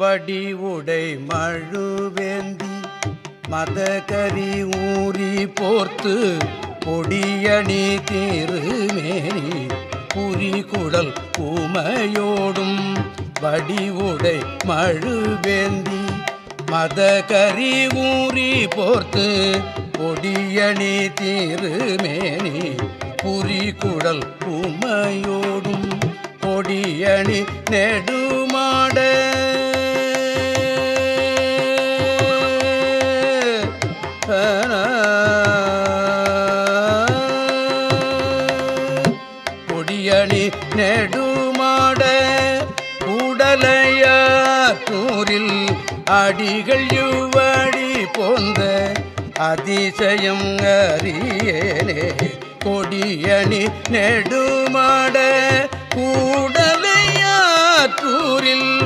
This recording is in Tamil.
வடி உடை மழுவேந்தி மதகரி ஊறி போர்த்து பொடியணி திருமேனி புரிகுடல் உமையோடும் வடிவுடை மழுவேந்தி மதகரி ஊறி போர்த்து பொடியணி திருமேனி புரிகுடல் உமையோடும் பொடியணி நெடு பொடியணி நெடுமாட உடலையூரில் அடிகள் யுவடி போந்த அதிசயம் அறியனே. கொடியணி நெடுமாட கூட